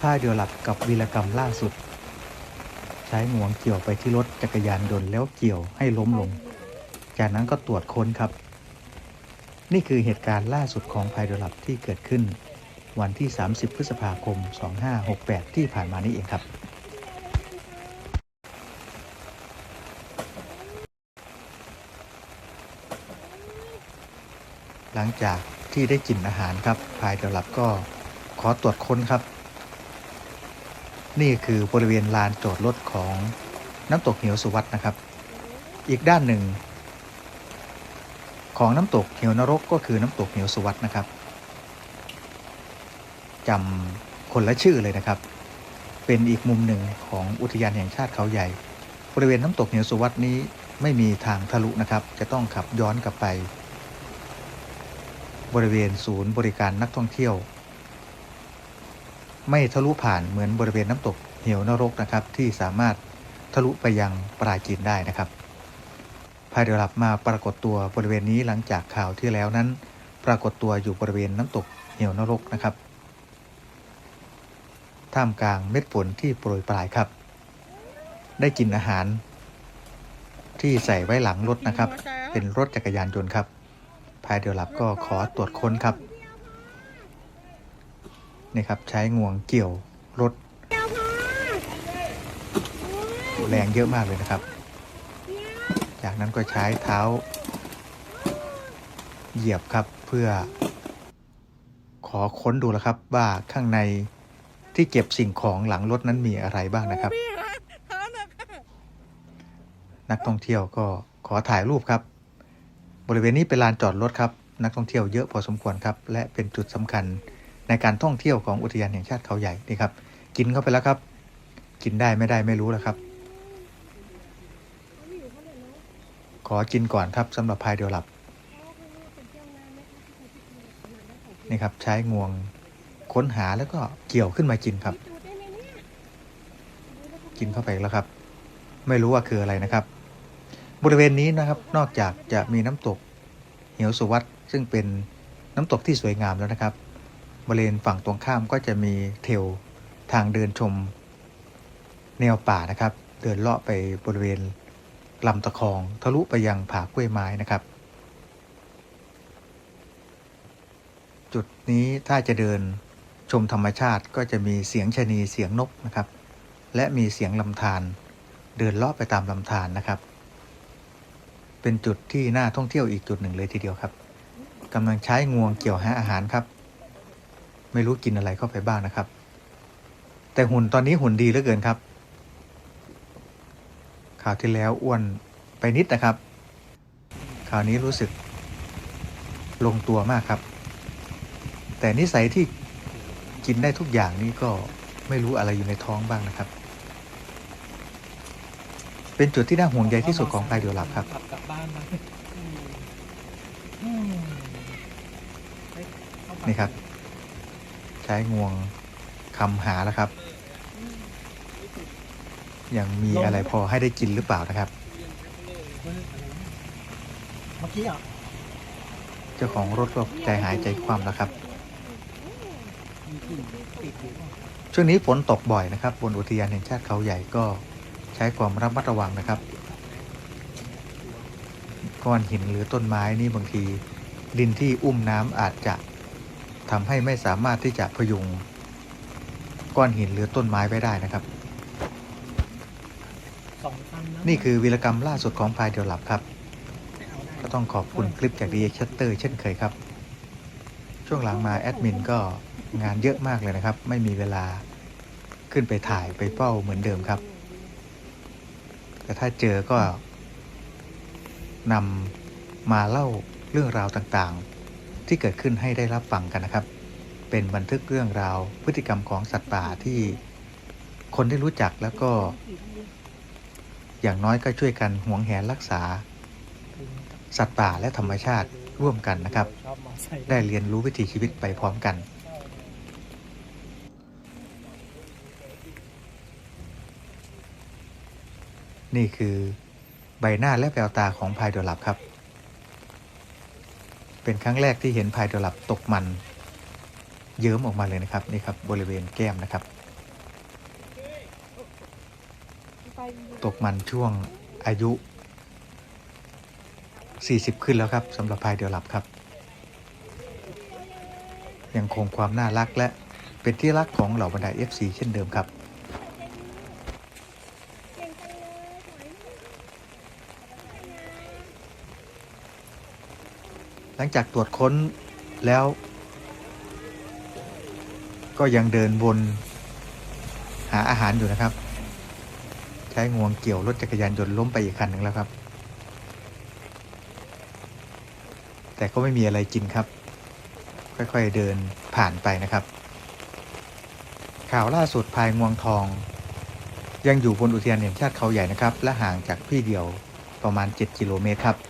ผ้าเดียวหลับกับวีรกรรมล่าสุด ใช้งวงเกี่ยวไปที่รถจักรยานยนต์แล้วเกี่ยวให้ล้มลง จากนั้นก็ตรวจค้นครับ นี่คือเหตุการณ์ล่าสุดของภัยเดียวหลับที่เกิดขึ้น วันที่ 30 พฤษภาคม 2568 ที่ผ่านมานี้เองครับหลังจากที่ได้กินอาหารครับภายเดลับก็ขอตรวจค้นครับ นี่คือบริเวณลานจอดรถของน้ำตกเหวสุวัตนะครับ อีกด้านหนึ่ง ของน้ำตกเหวนรกก็คือน้ำตกเหวสุวัตนะครับจำคนละชื่อเลยนะครับ เป็นอีกมุมหนึ่งของอุทยานแห่งชาติเขาใหญ่ บริเวณน้ำตกเหวสุวัตนี้ไม่มีทางทะลุนะครับ จะต้องขับย้อนกลับไป บริเวณศูนย์บริการนักท่องเที่ยว ไม่ทะลุผ่านเหมือนบริเวณน้ำตกเหวนรกนะครับ ที่สามารถทะลุไปยังปราจีนได้นะครับภายเดียวหลับมาปรากฏตัวบริเวณนี้หลังจากข่าวที่แล้วนั้น ปรากฏตัวอยู่บริเวณน้ำตกเหวนรกนะครับ ท่ามกลางเม็ดฝนที่โปรยปลายครับ ได้กินอาหาร ที่ใส่ไว้หลังรถนะครับ เป็นรถจักรยานยนต์ครับภายเดียวหลับก็ขอตรวจค้นครับ นี่ครับใช้งวงเกี่ยวรถแรงเยอะมากเลยนะครับ จากนั้นก็ใช้เท้า เหยียบครับเพื่อ ขอค้นดูแล้วครับว่าข้างในที่เก็บสิ่งของหลังรถนั้นมีอะไรบ้างนะครับ นักท่องเที่ยวก็ขอถ่ายรูปครับ บริเวณนี้เป็นลานจอดรถครับ นักท่องเที่ยวเยอะพอสมควรครับ และเป็นจุดสำคัญ ในการท่องเที่ยวของอุทยานแห่งชาติเขาใหญ่นี่ครับ กินเข้าไปแล้วครับ กินได้ไม่ได้ไม่รู้แล้วครับ ขอกินก่อนครับสำหรับพายเดียวหลับนี่ครับใช้งวงค้นหาแล้วก็เกี่ยวขึ้นมากินครับ กินเข้าไปแล้วครับ ไม่รู้ว่าคืออะไรนะครับ บริเวณนี้นะครับ นอกจากจะมีน้ำตก เหวสุวัตซึ่งเป็นน้ำตกที่สวยงามแล้วนะครับ บริเวณฝั่งตรงข้ามก็จะมีเทลทางเดินชม แนวป่านะครับ เดินเลาะไปบริเวณลำตะคองทะลุไปยังผากล้วยไม้นะครับ จุดนี้ถ้าจะเดินชมธรรมชาติก็จะมีเสียงชนีเสียงนกนะครับ และมีเสียงลำธารเดินเลาะไปตามลำธารนะครับ เป็นจุดที่น่าท่องเที่ยวอีกจุดหนึ่งเลยทีเดียวครับกำลังใช้งวงเกี่ยวหาอาหารครับ ไม่รู้กินอะไรเข้าไปบ้างนะครับ แต่หุ่นตอนนี้หุ่นดีเหลือเกินครับคราวที่แล้วอ้วนไปนิดนะครับ คราวนี้รู้สึกลงตัวมากครับ แต่นิสัยที่กินได้ทุกอย่างนี้ก็ไม่รู้อะไรอยู่ในท้องบ้างนะครับ เป็นจุดที่น่าห่วงใยที่สุดของพายเดียวหลับครับขับกลับบ้านมานี่ครับใช้งวงคำหาแล้วครับ ยังมีอะไรพอให้ได้กินหรือเปล่านะครับ เมื่อกี้อะเจ้าของรถก็ใจหายใจคว่ำแล้วครับมีกลิ่นติดอยู่ช่วงนี้ฝนตกบ่อยนะครับ บนอุทยานแห่งชาติเขาใหญ่ก็ใช้ความระมัดระวังนะครับ ก้อนหินหรือต้นไม้นี่บางที ดินที่อุ้มน้ำอาจจะ ทำให้ไม่สามารถที่จะพยุงก้อนหินหรือต้นไม้ไว้ได้นะครับสองพันนะนี่คือวีรกรรมล่าสุดของพายเดียวหลับครับไม่เอาได้ก็ต้องขอบคุณคลิปจากดีชัตเตอร์เช่นเคยครับ ช่วงหลังมาแอดมินก็งานเยอะมากเลยนะครับ ไม่มีเวลาขึ้นไปถ่ายไปเฝ้าเหมือนเดิมครับ แต่ถ้าเจอก็นำมาเล่าเรื่องราวต่างๆ ที่เกิดขึ้นให้ได้รับฟังกันนะครับ เป็นบันทึกเรื่องราวพฤติกรรมของสัตว์ป่าที่คนได้รู้จักแล้วก็ อย่างน้อยก็ช่วยกันหวงแหนรักษา สัตว์ป่าและธรรมชาติร่วมกันนะครับ ได้เรียนรู้วิถีชีวิตไปพร้อมกันนี่คือใบหน้าและแววตาของพายโดลับครับ เป็นครั้งแรกที่เห็นภายตัวหลับตกมัน เยิ้มออกมาเลยนะครับนี่ครับบริเวณแก้มนะครับ ตกมันช่วงอายุ 40 ขึ้นแล้วครับสำหรับภายเดียวหลับครับ ยังคงความน่ารักและเป็นที่รักของเหล่าบรรดา FC เช่นเดิมครับ ลังจากตรวจค้นแล้ว ก็ยังเดินวนหาอาหารอยู่นะครับ ใช้งวงเกี่ยวรถจักรยานยนต์ล้มไปอีกคันหนึ่งแล้วครับ แต่ก็ไม่มีอะไรกินครับ ค่อยๆเดินผ่านไปนะครับ ข่าวล่าสุดพายงวงทอง ยังอยู่บนอุทยานแห่งชาติเขาใหญ่นะครับ และห่างจากพี่เดียวประมาณ 7 กิโลเมตรครับ